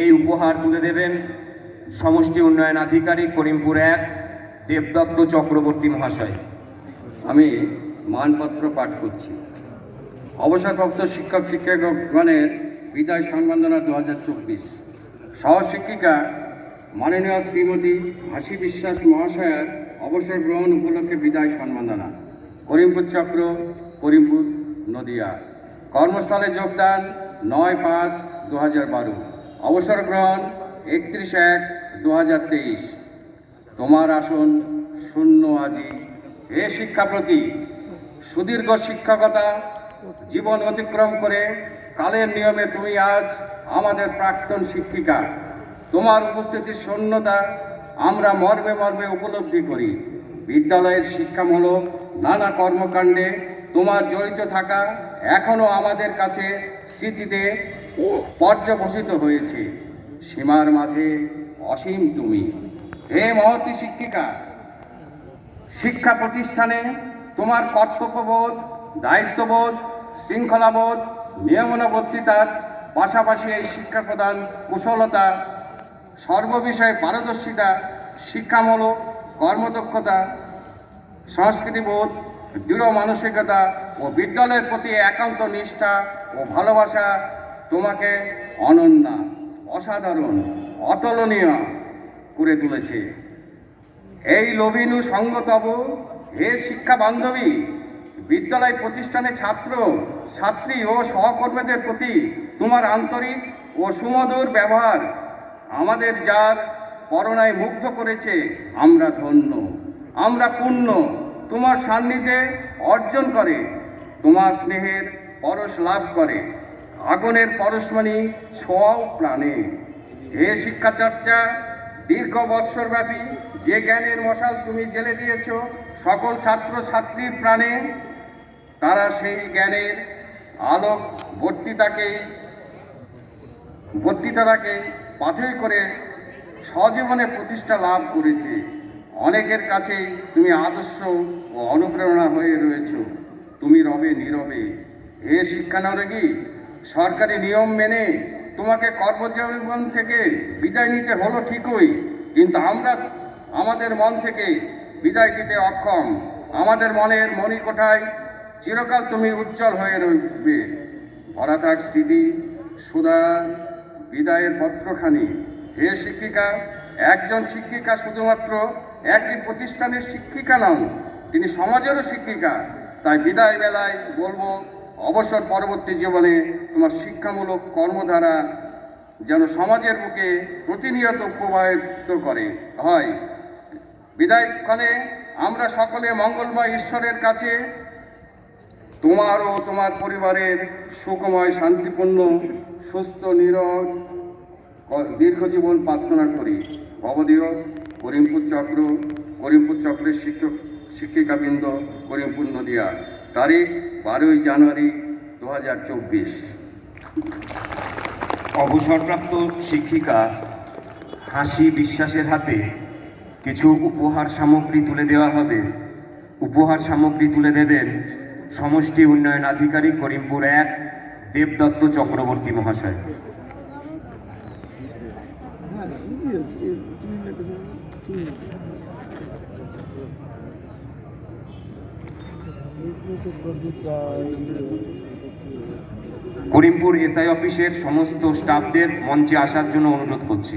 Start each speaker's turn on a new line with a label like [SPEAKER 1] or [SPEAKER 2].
[SPEAKER 1] এই উপহার তুলে দেবেন সমষ্টি উন্নয়ন আধিকারিক করিমপুর এক দেবদত্ত চক্রবর্তী মহাশয়।
[SPEAKER 2] আমি মানপত্র পাঠ করছি। অবসরপ্রাপ্ত শিক্ষক শিক্ষকগণের বিদায় সম্বর্ধনা দু হাজার চব্বিশ। সহশিক্ষিকা মাননীয় শ্রীমতী হাসি বিশ্বাস মহাশয়ার অবসর গ্রহণ উপলক্ষে বিদায় সম্বর্ধনা করিমপুর চক্র, করিমপুর নদিয়া। কর্মস্থলে যোগদান নয় পাঁচ দু হাজার বারো। অবসর গ্রহণ একত্রিশ এক দু তোমার আসন শূন্য আজি। হে শিক্ষাপ্রতি সুদীর্ঘ শিক্ষকতা, জীবন অতিক্রম করে কালের নিয়মে তুমি আজ আমাদের প্রাক্তন শিক্ষিকা। তোমার উপস্থিতির শূন্যতা আমরা মর্মে মর্মে উপলব্ধি করি। বিদ্যালয়ের শিক্ষামূলক নানা কর্মকাণ্ডে তোমার জড়িত থাকা এখনও আমাদের কাছে স্মৃতিতে পর্যবসিত হয়েছে। সীমার মাঝে অসীম তুমি। হে মহতী শিক্ষিকা, শিক্ষা প্রতিষ্ঠানে তোমার কর্তব্যবোধ, দায়িত্ববোধ, শৃঙ্খলাবোধ, নিয়মনাবর্তিতার পাশাপাশি এই শিক্ষা প্রদান কুশলতা, সর্ববিষয়ে পারদর্শিতা, শিক্ষামূলক কর্মদক্ষতা, সংস্কৃতিবোধ দৃঢ় মানসিকতা ও বিদ্যালয়ের প্রতি একান্ত নিষ্ঠা ও ভালোবাসা তোমাকে অনন্যা, অসাধারণ, অতুলনীয় করে তুলেছে। এই লবিনু সঙ্গতব, হে শিক্ষা বান্ধবী, বিদ্যালয় প্রতিষ্ঠানে ছাত্র, ছাত্রী ও সহকর্মীদের প্রতি তোমার আন্তরিক ও সুমধুর ব্যবহার আমাদের যার করোনায় মুগ্ধ করেছে, আমরা ধন্য, আমরা পূর্ণ তোমার সান্নিধ্যে অর্জন করে, তোমার স্নেহের পরশ লাভ করে, আগুনের পরশমণি ছোঁয়াও প্রাণে। হে শিক্ষা চর্চা দীর্ঘ বৎসরব্যাপী যে জ্ঞানের মশাল তুমি জেলে দিয়েছ সকল ছাত্র ছাত্রীর প্রাণে, তারা সেই জ্ঞানের আলোক বর্তিতাকেই বর্তিতাকে পাথেয় করে সজীবনে প্রতিষ্ঠা লাভ করেছে। অনেকের কাছেই তুমি আদর্শ ও অনুপ্রেরণা হয়ে রয়েছ। তুমি রবে নীরবে। হে শিক্ষানরগী সরকারি নিয়ম মেনে তোমাকে কর্মজীবন থেকে বিদায় নিতে হলো ঠিকই, কিন্তু আমরা আমাদের মন থেকে বিদায় দিতে অক্ষম। আমাদের মনের মণিকোঠায় চিরকাল তুমি উজ্জ্বল হয়ে রইবে। ভরা থাক স্মৃতি সুধা বিদায়ের পত্রখানি। হে শিক্ষিকা একজন শিক্ষিকা শুধুমাত্র একটি প্রতিষ্ঠানের শিক্ষিকা নন, তিনি সমাজেরও শিক্ষিকা। তাই বিদায় বেলায় বলব, অবসর পরবর্তী জীবনে তোমার শিক্ষামূলক কর্মধারা যেন সমাজের বুকে প্রতিনিয়ত প্রবাহিত করে। হয়। বিদায়ক্ষণে আমরা সকলে মঙ্গলময় ঈশ্বরের কাছে তোমার ও তোমার পরিবারের সুখময়, শান্তিপূর্ণ, সুস্থ, নিরোগ দীর্ঘজীবন প্রার্থনা করি। ভবদীয় করিমপুর চক্র, করিমপুর চক্রের শিক্ষক, শিক্ষিকাবৃন্দ, করিমপুর নদিয়া। তারিখ বারোই জানুয়ারি দু হাজার চব্বিশ।
[SPEAKER 1] অবসরপ্রাপ্ত শিক্ষিকা হাসি বিশ্বাসের হাতে কিছু উপহার সামগ্রী তুলে দেওয়া হবে। উপহার সামগ্রী তুলে দেবেন সমষ্টি উন্নয়ন আধিকারিক করিমপুর এক দেবদত্ত চক্রবর্তী মহাশয়। করিমপুর এসআই অফিসের সমস্ত স্টাফদের মঞ্চে আসার জন্য অনুরোধ করছি।